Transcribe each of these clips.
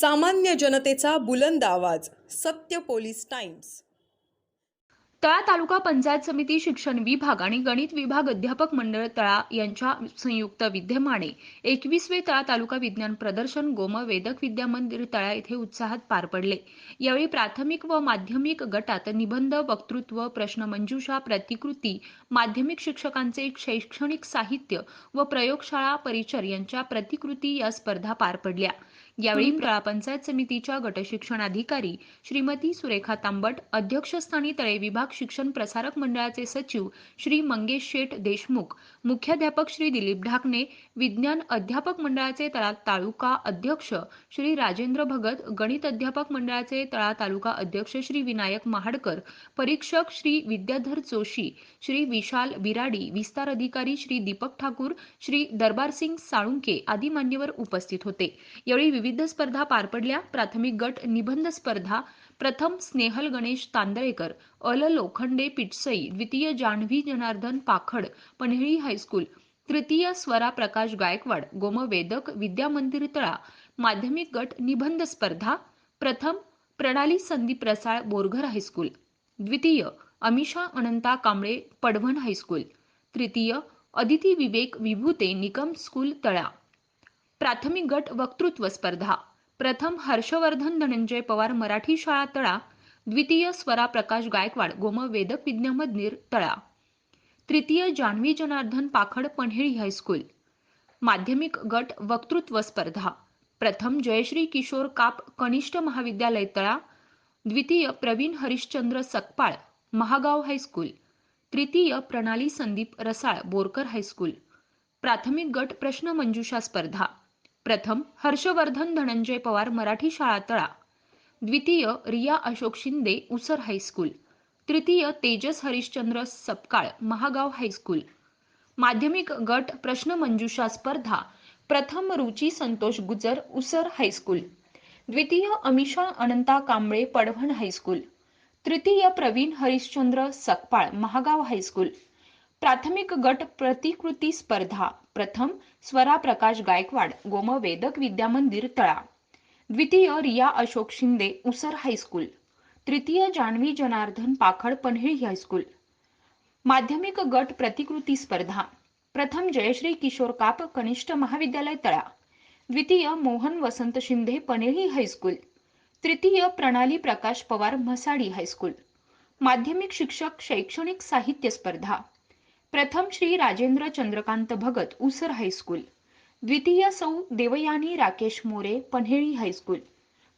सामान्य जनतेचा बुलंद आवाज सत्य पोलीस टाइम्स. तळा तालुका पंचायत समिती शिक्षण विभाग आणि गणित विभाग अध्यापक मंडळ तळा यांच्या संयुक्त विद्यमाने एकवीसवे तळा तालुका विज्ञान प्रदर्शन गोम वेदक विद्या मंदिर तळा येथे उत्साहात पार पडले. यावेळी प्राथमिक व माध्यमिक गटात निबंध वक्तृत्व प्रश्नमंजुषा प्रतिकृती माध्यमिक शिक्षकांचे शैक्षणिक साहित्य व प्रयोगशाळा परिचर यांच्या प्रतिकृती या स्पर्धा पार पडल्या. यावेळी तळा पंचायत समितीच्या गटशिक्षणाधिकारी श्रीमती सुरेखा तांबट अध्यक्षस्थानी तळे विभाग शिक्षण प्रसारक मंडळाचे सचिव श्री मंगेश शेठ देशमुख मुख्याध्यापक श्री दिलीप ढाकणे विज्ञान अध्यापक मंडळाचे तळा तालुका अध्यक्ष श्री राजेंद्र भगत गणित अध्यापक मंडळाचे तळा तालुका अध्यक्ष श्री विनायक महाडकर परीक्षक श्री विद्याधर जोशी श्री विशाल बिराडी विस्तार अधिकारी श्री दीपक ठाकूर श्री दरबारसिंग साळुंके आदी मान्यवर उपस्थित होते. यावेळी विविध विविध स्पर्धा पार पडल्या. प्राथमिक गट निबंध स्पर्धा प्रथम स्नेहल गणेश तांदळेकर अल लोखंडे पिटसई द्वितीय जान्हवी जनार्दन पाखड पन्हेळी हायस्कूल तृतीय स्वरा प्रकाश गायकवाड गोमवेदक विद्या मंदिर तळा माध्यमिक गट निबंध स्पर्धा प्रथम प्रणाली संदीप रसाळ बोरघर हायस्कूल द्वितीय अमिषा अनंता कांबळे पडवण हायस्कूल तृतीय अदिती विवेक विभूते निकम स्कूल तळा. प्राथमिक गट वक्तृत्व स्पर्धा. प्रथम हर्षवर्धन धनंजय पवार मराठी शाळा तळा द्वितीय स्वरा प्रकाश गायकवाड गोम वेदक विज्ञ मंदिर तळा. तृतीय जान्हवी जनार्दन पाखड पन्हेळी हायस्कूल माध्यमिक गट वक्तृत्व स्पर्धा. प्रथम जयश्री किशोर काप कनिष्ठ महाविद्यालय तळा द्वितीय प्रवीण हरिश्चंद्र सकपाळ महागाव हायस्कूल तृतीय प्रणाली संदीप रसाळ बोरकर हायस्कूल प्राथमिक गट प्रश्न मंजुषा स्पर्धा. प्रथम हर्षवर्धन धनंजय पवार मराठी शाळा तळा. द्वितीय रिया अशोक शिंदे उसर हायस्कूल तृतीय तेजस हरिश्चंद्र सपकाळ महागाव हायस्कूल माध्यमिक गट प्रश्नमंजुषा स्पर्धा. प्रथम रुची संतोष गुजर उसर हायस्कूल द्वितीय अमिषा अनंता कांबळे पडवण हायस्कूल तृतीय प्रवीण हरिश्चंद्र सकपाळ महागाव हायस्कूल प्राथमिक गट प्रतिकृती स्पर्धा. प्रथम स्वरा प्रकाश गायकवाड गोम वेदक विद्या मंदिर तळा. द्वितीय रिया अशोक शिंदे उसर हायस्कूल. तृतीय जान्हवी जनार्दन पाखड पन्हेळी हायस्कूल. माध्यमिक गट प्रतिकृती स्पर्धा. प्रथम जयश्री किशोर काप कनिष्ठ महाविद्यालय तळा. द्वितीय मोहन वसंत शिंदे पनेळी हायस्कूल. तृतीय प्रणाली प्रकाश पवार म्हसाडी हायस्कूल. माध्यमिक शिक्षक शैक्षणिक साहित्य स्पर्धा. प्रथम श्री राजेंद्र चंद्रकांत भगत उसर हायस्कूल द्वितीय सौ देवयानी राकेश मोरे पन्हेळी हायस्कूल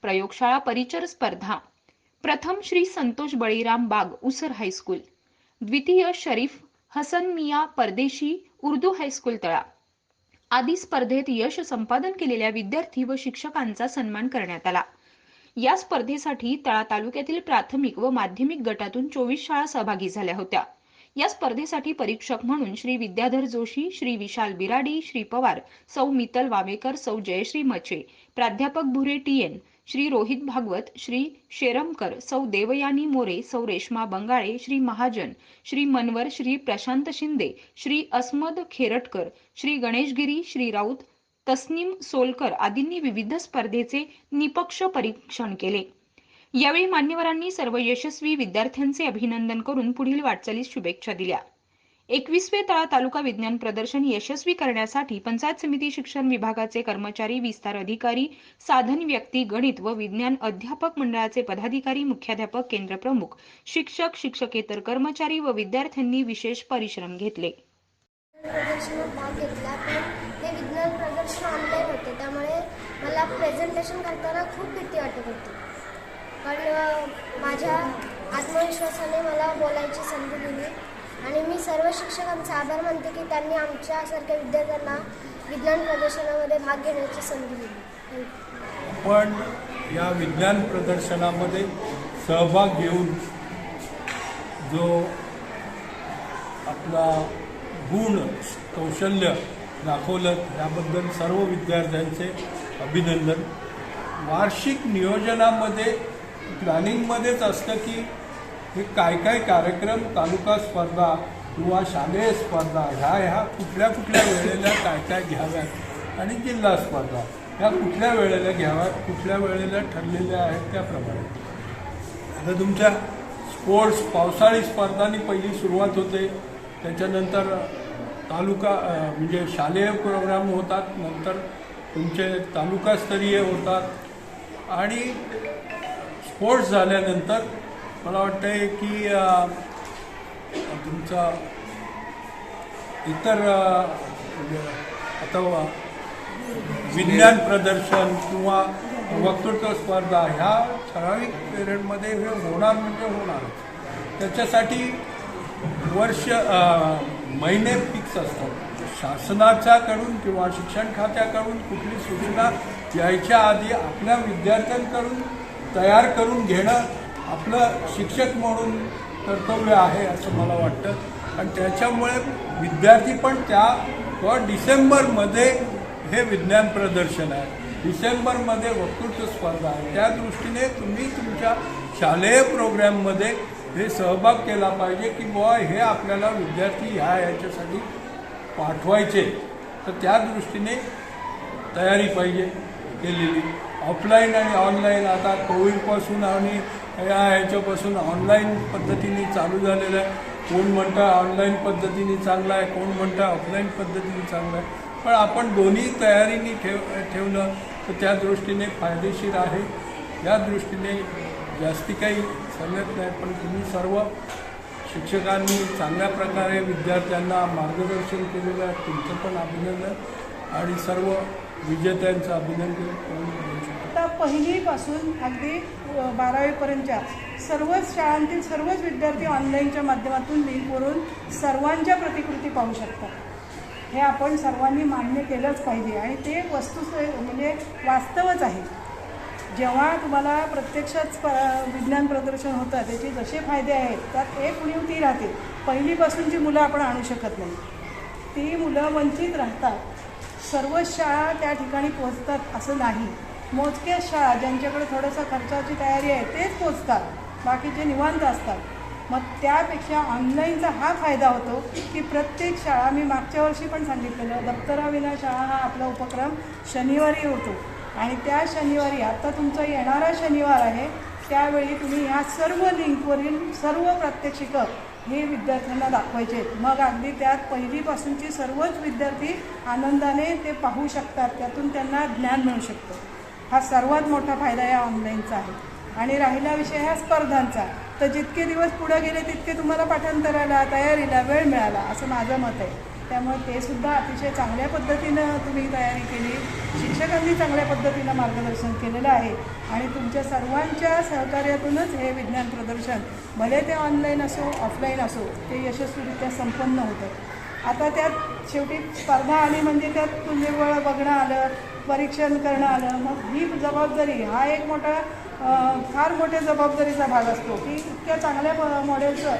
प्रयोगशाळा परिचर स्पर्धा. प्रथम श्री संतोष बळीराम बाग उसर हायस्कूल द्वितीय शरीफ हसन मिया परदेशी उर्दू हायस्कूल तळा. आदी स्पर्धेत यश संपादन केलेल्या विद्यार्थी व शिक्षकांचा सन्मान करण्यात आला. या स्पर्धेसाठी तळा तालुक्यातील प्राथमिक व माध्यमिक गटातून चोवीस शाळा सहभागी झाल्या होत्या. या स्पर्धेसाठी परीक्षक म्हणून श्री विद्याधर जोशी श्री विशाल बिराडी श्री पवार सौ मितल वावेकर सौ जयश्री मचे प्राध्यापक भुरे टी एन श्री रोहित भागवत श्री शेरमकर सौ देवयानी मोरे सौ रेश्मा बंगाळे श्री महाजन श्री मनवर श्री प्रशांत शिंदे श्री अस्मद खेरटकर श्री गणेशगिरी श्री राऊत तस्नीम सोलकर आदींनी विविध स्पर्धेचे निपक्ष परीक्षण केले. यावेळी मान्यवरांनी सर्व यशस्वी विद्यार्थ्यांचे अभिनंदन करून पुढील वाटचालीस शुभेच्छा दिल्या. एकवीसवे तळा तालुका विज्ञान प्रदर्शन यशस्वी करण्यासाठी पंचायत समिती शिक्षण विभागाचे कर्मचारी विस्तार अधिकारी साधन व्यक्ती गणित व विज्ञान अध्यापक मंडळाचे पदाधिकारी मुख्याध्यापक केंद्र प्रमुख शिक्षक शिक्षकेतर कर्मचारी व विद्यार्थ्यांनी विशेष परिश्रम घेतले. प्रदर्शन होते त्यामुळे मला प्रेझेंटेशन करताना खूप भीती वाटत होती. पण माझ्या आत्मविश्वासाने मला बोलायची संधी दिली. आणि मी सर्व शिक्षकांचा आभार मानते की त्यांनी आमच्यासारख्या विद्यार्थ्यांना विज्ञान प्रदर्शनामध्ये भाग घेण्याची संधी दिली. पण या विज्ञान प्रदर्शनामध्ये सहभाग घेऊन जो आपला गुण कौशल्य दाखवलं त्याबद्दल सर्व विद्यार्थ्यांचे अभिनंदन. वार्षिक नियोजनामध्ये प्लॅनिंगमध्येच असतं की हे काय काय कार्यक्रम तालुका स्पर्धा किंवा शालेय स्पर्धा ह्या ह्या कुठल्या कुठल्या वेळेला काय काय घ्याव्यात आणि जिल्हा स्पर्धा ह्या कुठल्या वेळेला घ्याव्यात कुठल्या वेळेला ठरलेल्या आहेत त्याप्रमाणे. आता तुमच्या स्पोर्ट्स पावसाळी स्पर्धांनी पहिली सुरुवात होते त्याच्यानंतर तालुका म्हणजे शालेय प्रोग्राम होतात नंतर तुमचे तालुकास्तरीय होतात आणि स्पोर्ट्स झाल्यानंतर मला वाटतं की तुमचा इतर आता विज्ञान प्रदर्शन किंवा वक्तृत्व स्पर्धा ह्या ठराविक पिरियडमध्ये हे होणार म्हणजे होणार. त्याच्यासाठी वर्ष महिने फिक्स असतात. शासनाच्याकडून किंवा शिक्षण खात्याकडून कुठली सूचना यायच्या आधी आपल्या विद्यार्थ्यांकडून तयार करून घेणं आपलं शिक्षक म्हणून कर्तव्य आहे असं मला वाटतं. आणि त्याच्यामुळे विद्यार्थी पण त्या किंवा डिसेंबरमध्ये हे विज्ञान प्रदर्शन आहे. डिसेंबरमध्ये वक्तृत्व स्पर्धा आहे. त्या दृष्टीने तुम्ही तुमच्या शालेय प्रोग्रॅममध्ये हे सहभाग केला पाहिजे की बुवा हे आपल्याला विद्यार्थी ह्या याच्यासाठी पाठवायचे. तर त्या दृष्टीने तयारी पाहिजे केलेली. ऑफलाईन आणि ऑनलाईन. आता कोविडपासून आणि या ह्याच्यापासून ऑनलाईन पद्धतीने चालू झालेलं आहे. कोण म्हणतं ऑनलाईन पद्धतीने चांगलं आहे कोण म्हणतं ऑफलाईन पद्धतीने चांगलं आहे. पण आपण दोन्ही तयारीने ठेव ठेवलं तर त्या दृष्टीने फायदेशीर आहे. या दृष्टीने जास्ती काही सांगत नाही पण तुम्ही सर्व शिक्षकांनी चांगल्या प्रकारे विद्यार्थ्यांना मार्गदर्शन केलेलं आहे. तुमचं पण अभिनंदन. आणि सर्व विजेत्यांचं अभिनंदन. करून इयत्ता आता पहिलीपासून अगदी बारावीपर्यंतच्या सर्वच शाळांतील सर्वच विद्यार्थी ऑनलाईनच्या माध्यमातून लिंकवरून सर्वांच्या प्रतिकृती पाहू शकतात. हे आपण सर्वांनी मान्य केलंच पाहिजे आणि ते वस्तू म्हणजे वास्तवच आहे. जेव्हा तुम्हाला प्रत्यक्षात विज्ञान प्रदर्शन होतं त्याचे जसे फायदे आहेत त्यात एक उणीव ती राहते. पहिलीपासूनची मुलं आपण आणू शकत नाही. ती मुलं वंचित राहतात. सर्वच शाळा त्या ठिकाणी पोहोचतात असं नाही. मोजक्याच शाळा ज्यांच्याकडे थोडंसं खर्चाची तयारी आहे तेच पोचतात बाकीचे निवांत असतात. मग त्यापेक्षा ऑनलाईनचा हा फायदा होतो की प्रत्येक शाळा मी मागच्या वर्षी पण सांगितलेलं दप्तराविना शाळा हा आपला उपक्रम शनिवारी होतो. आणि त्या शनिवारी आता तुमचा येणारा शनिवार आहे त्यावेळी तुम्ही ह्या सर्व लिंकवरील सर्व प्रात्यक्षिकं हे विद्यार्थ्यांना दाखवायचे आहेत मग अगदी त्यात पहिलीपासूनची सर्वच विद्यार्थी आनंदाने ते पाहू शकतात त्यातून त्यांना ज्ञान मिळू शकतं. हा सर्वात मोठा फायदा या ऑनलाईनचा आहे. आणि राहिला विषय ह्या स्पर्धांचा. तर जितके दिवस पुढं गेले तितके तुम्हाला पाठांतराला तयारीला वेळ मिळाला असं माझं मत आहे. त्यामुळे ते सुद्धा अतिशय चांगल्या पद्धतीनं तुम्ही तयारी केली. शिक्षकांनी चांगल्या पद्धतीनं मार्गदर्शन केलेलं आहे. आणि तुमच्या सर्वांच्या सहकार्यातूनच हे विज्ञान प्रदर्शन भले ते ऑनलाईन असो ऑफलाईन असो ते यशस्वीरित्या संपन्न होतं. आता त्यात शेवटी स्पर्धा आली म्हणजे त्यात तुझेवळ बघणं आलं परीक्षण करणं आलं. मग ही जबाबदारी हा एक मोठा फार मोठ्या जबाबदारीचा भाग असतो की इतक्या चांगल्या प- मॉडेलचं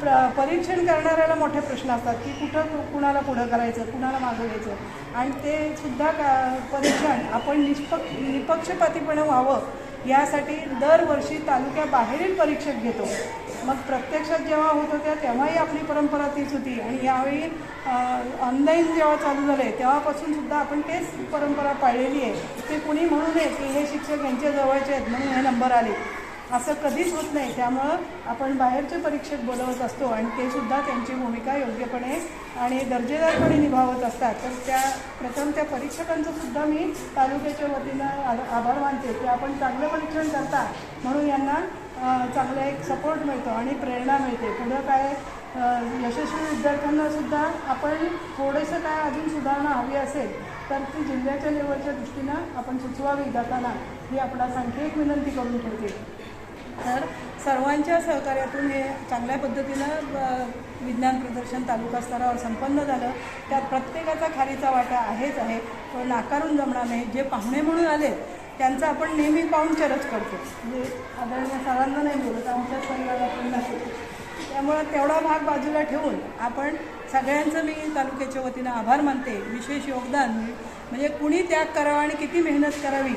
प्र परीक्षण करणाऱ्याला मोठे प्रश्न असतात की कुठं कुणाला पुढं करायचं कुणाला मागं घ्यायचं. आणि ते सुद्धा का परीक्षण आपण निष्पक्ष निपक्षपातीपणे व्हावं यासाठी दरवर्षी तालुक्याबाहेरील परीक्षक घेतो. मग प्रत्यक्षात जेव्हा होत होत्या तेव्हाही आपली परंपरा तीच होती. आणि यावेळी ऑनलाईन जेव्हा चालू झाले तेव्हापासून सुद्धा आपण तेच परंपरा पाळलेली आहे. ते कुणी म्हणू नये की हे शिक्षक यांच्या जवळचे आहेत म्हणून हे नंबर आले. असं कधीच होत नाही. त्यामुळं आपण बाहेरचे परीक्षक बोलवत असतो आणि ते सुद्धा त्यांची भूमिका योग्यपणे आणि दर्जेदारपणे निभावत असतात. तर त्या प्रथम त्या परीक्षकांचं सुद्धा मी तालुक्याच्या वतीनं आभार मानते की आपण चांगलं परीक्षण करता म्हणून यांना चांगला एक सपोर्ट मिळतो आणि प्रेरणा मिळते. पुढं काय यशस्वी विद्यार्थ्यांना सुद्धा आपण थोडंसं काय अजून सुधारणा हवी असेल तर ती जिल्ह्याच्या लेवलच्या दृष्टीनं आपण सुचवावी जाताना ही आपणास आणखी एक विनंती करून ठेवते. तर सर्वांच्या सहकार्यातून हे चांगल्या पद्धतीनं विज्ञान प्रदर्शन तालुका स्तरावर संपन्न झालं. त्यात प्रत्येकाचा खारीचा वाटा आहेच आहे. तो नाकारून जमणार नाही. जे पाहुणे म्हणून आले त्यांचा आपण नेहमी पाहुणचारच करतो. म्हणजे आदरणीय सरांना नाही बोलत आमच्याच पण नाही. त्यामुळं तेवढा भाग बाजूला ठेवून आपण सगळ्यांचं मी तालुक्याच्या वतीनं आभार मानते. विशेष योगदान म्हणजे कुणी त्याग करावा आणि किती मेहनत करावी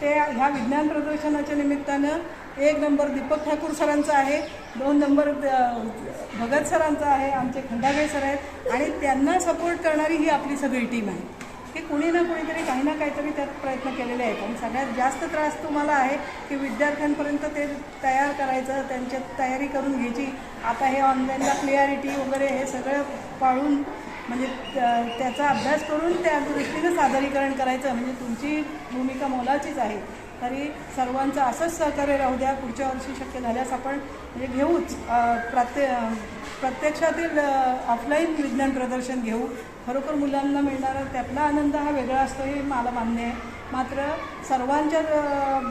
ते ह्या विज्ञान प्रदर्शनाच्या निमित्तानं एक नंबर दीपक ठाकूर सरांचा आहे दोन नंबर भगत सरांचा आहे आमचे खंडागे सर आहेत आणि त्यांना सपोर्ट करणारी ही आपली सगळी टीम आहे. की कुणी ना कुणीतरी काही ना काहीतरी त्यात प्रयत्न केलेले आहेत. आणि सगळ्यात जास्त त्रास तुम्हाला आहे की विद्यार्थ्यांपर्यंत ते तयार करायचं त्यांच्या तयारी करून घ्यायची. आता हे ऑनलाईनला क्लिअरिटी वगैरे हे सगळं पाळून म्हणजे त्याचा अभ्यास करून त्या दृष्टीनं सादरीकरण करायचं. म्हणजे तुमची भूमिका मोलाचीच आहे. तरी सर्वांचं असंच सहकार्य राहू द्या पुढच्या वर्षी शक्य झाल्यास आपण म्हणजे घेऊच प्रत्ये प्रत्यक्षातील ऑफलाईन विज्ञान प्रदर्शन घेऊ. खरोखर मुलांना मिळणारा त्यातला आनंद हा वेगळा असतो हे मला मान्य आहे. मात्र सर्वांच्या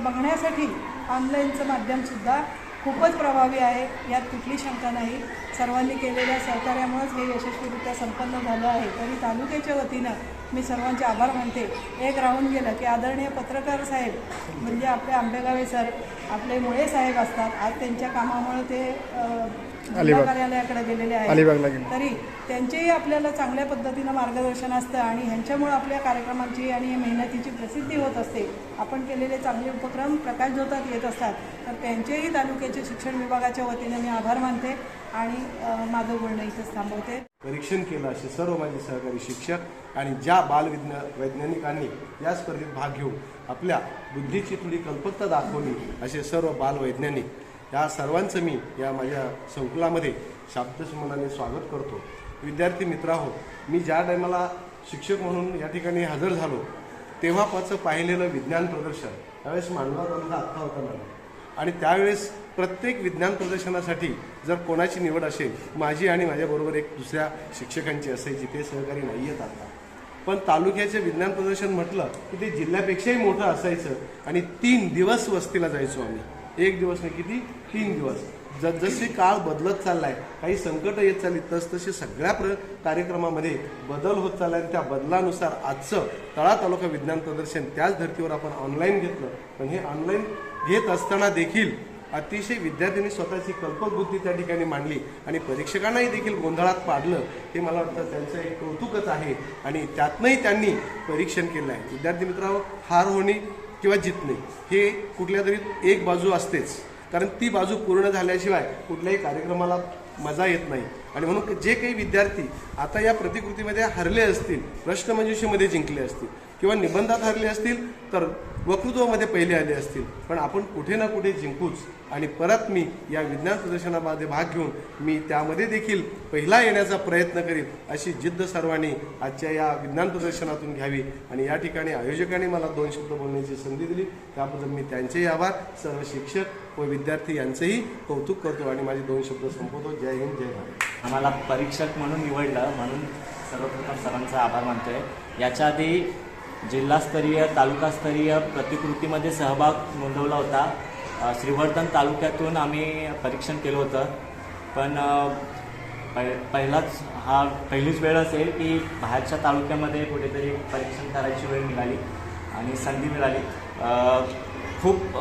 बघण्यासाठी ऑनलाईनचं माध्यमसुद्धा खूपच प्रभावी आहे यात कुठली शंका नाही. सर्वांनी केलेल्या सहकार्यामुळेच हे यशस्वीरित्या संपन्न झालं आहे. तरी तालुक्याच्या वतीनं मी सर्वांचे आभार मानते. एक राहून गेलं की आदरणीय पत्रकार साहेब म्हणजे आपले आंबेगावे सर आपले मुळे साहेब असतात. आज त्यांच्या कामामुळे ते अ, जिल्हा कार्यालयाकडे गेलेले आहेत. तरी त्यांचेही आपल्याला चांगल्या पद्धतीनं मार्गदर्शन असतं आणि ह्यांच्यामुळे आपल्या कार्यक्रमांची आणि मेहनतीची प्रसिद्धी होत असते. आपण केलेले चांगले उपक्रम प्रकाश झोतात येत असतात. तर त्यांचेही तालुक्याचे शिक्षण विभागाच्या वतीने मी आभार मानते आणि माझं बोलणं इथंच थांबवते. परीक्षण केलं असे सर्व माझे सहकारी शिक्षक आणि ज्या बालविज्ञा वैज्ञानिकांनी या स्पर्धेत भाग घेऊन आपल्या बुद्धीची थोडी कल्पकता दाखवली असे सर्व बालवैज्ञानिक या सर्वांचं मी या माझ्या संकुलामध्ये शाब्दसमनाने स्वागत करतो. विद्यार्थी मित्राहो मी ज्या टायमाला शिक्षक म्हणून या ठिकाणी हजर झालो तेव्हापाचं पाहिलेलं विज्ञान प्रदर्शन त्यावेळेस मांडवा तालुका आत्ता होता मला आणि त्यावेळेस प्रत्येक विज्ञान प्रदर्शनासाठी जर कोणाची निवड असेल माझी आणि माझ्याबरोबर एक दुसऱ्या शिक्षकांची असायची ते सहकारी नाही आहेत आता. पण तालुक्याचे विज्ञान प्रदर्शन म्हटलं की ते जिल्ह्यापेक्षाही मोठं असायचं आणि तीन दिवस वस्तीला जायचो आम्ही. एक दिवस नाही किती? तीन दिवस. ज जसे काळ बदलत चाललाय काही संकट येत चालली तसतसे सगळ्या प्र कार्यक्रमामध्ये बदल होत चाललाय आणि त्या बदलानुसार आजचं तळा तालुका विज्ञान प्रदर्शन त्याच धर्तीवर आपण ऑनलाईन घेतलं. पण हे ऑनलाईन घेत असताना देखील अतिशय विद्यार्थ्यांनी स्वतःची कल्पक बुद्धी त्या ठिकाणी मांडली आणि परीक्षकांनाही देखील गोंधळात पाडलं. हे मला वाटतं त्यांचं एक कौतुकच आहे आणि त्यातनंही त्यांनी परीक्षण केलं आहे विद्यार्थी मित्रांनो हार होणे किंवा जितणे हे कुठल्या तरी एक बाजू असतेच. कारण ती बाजू पूर्ण झाल्याशिवाय कुठल्याही कार्यक्रमाला मजा येत नाही. आणि म्हणून जे काही विद्यार्थी आता या प्रतिकृतीमध्ये हरले असतील प्रश्नमंजुषेमध्ये जिंकले असतील किंवा निबंधात हरले असतील तर वक्तृत्वामध्ये पहिले आले असतील. पण आपण कुठे ना कुठे जिंकूच. आणि परत मी या विज्ञान प्रदर्शनामध्ये भाग घेऊन मी त्यामध्ये देखील पहिला येण्याचा प्रयत्न करीन अशी जिद्द सर्वांनी आजच्या या विज्ञान प्रदर्शनातून घ्यावी. आणि या ठिकाणी आयोजकांनी मला दोन शब्द बोलण्याची संधी दिली. त्याबद्दल मी त्यांचेही आभार. सर्व शिक्षक व विद्यार्थी यांचेही कौतुक करतो आणि माझे दोन शब्द संपवतो. जय हिंद जय भारत. आम्हाला परीक्षक म्हणून निवडलं म्हणून सर्वप्रथम सरांचा आभार मानतो आहे याच्या आधी जिल्हास्तरीय तालुकास्तरीय प्रतिकृतीमध्ये सहभाग नोंदवला होता. श्रीवर्धन तालुक्यातून आम्ही परीक्षण केलं होतं. पण पहि पहिलाच हा पहिलीच वेळ असेल की बाहेरच्या तालुक्यामध्ये कुठेतरी परीक्षण करायची वेळ मिळाली आणि संधी मिळाली. खूप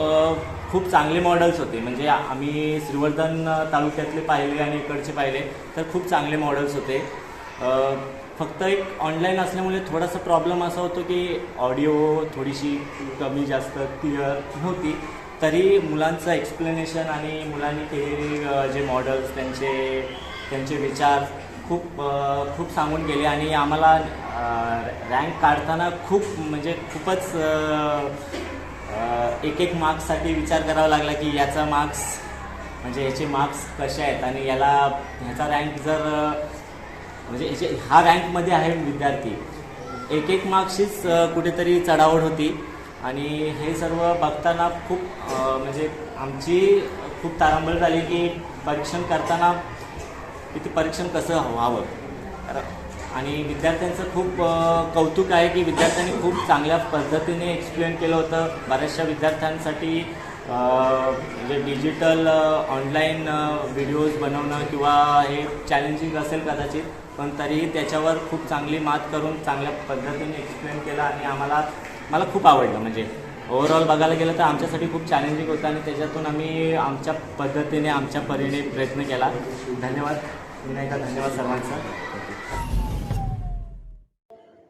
खूप चांगले मॉडेल्स होते. म्हणजे आम्ही श्रीवर्धन तालुक्यातले पाहिले आणि इकडचे पाहिले तर खूप चांगले मॉडेल्स होते. फक्त एक ऑनलाईन असल्यामुळे थोडासा प्रॉब्लेम असा होतो की ऑडिओ थोडीशी कमी जास्त क्लिअर नव्हती. तरी मुलांचं एक्सप्लेनेशन आणि मुलांनी केलेले जे मॉडेल्स त्यांचे त्यांचे विचार खूप खूप सांगून गेले. आणि आम्हाला रँक काढताना खूप म्हणजे खूपच एक एक मार्क्ससाठी विचार करावा लागला की याचा मार्क्स म्हणजे याचे मार्क्स कसे आहेत? आणि याला ह्याचा रँक जर म्हणजे याचे हा रँकमध्ये आहे विद्यार्थी. एक एक मार्क्सचीच कुठेतरी चढावड होती. आणि हे सर्व बघताना खूप म्हणजे आमची खूप तारांबळ झाली की परीक्षण करताना किती परीक्षण कसं व्हावं? आणि विद्यार्थ्यांचं खूप कौतुक आहे की विद्यार्थ्यांनी खूप चांगल्या पद्धतीने एक्सप्लेन केलं होतं. बऱ्याचशा विद्यार्थ्यांसाठी म्हणजे डिजिटल ऑनलाईन व्हिडिओज बनवणं किंवा हे चॅलेंजिंग असेल कदाचित पण तरीही त्याच्यावर खूप चांगली मात करून चांगल्या पद्धतीने एक्सप्लेन केलं आणि आम्हाला मला खूप आवडलं. म्हणजे ओव्हरऑल बघायला गेलं तर आमच्यासाठी खूप चॅलेंजिंग होतं आणि त्याच्यातून आम्ही आमच्या पद्धतीने आमच्या परीने प्रयत्न केला. धन्यवाद. विनायका धन्यवाद सर्वांचा.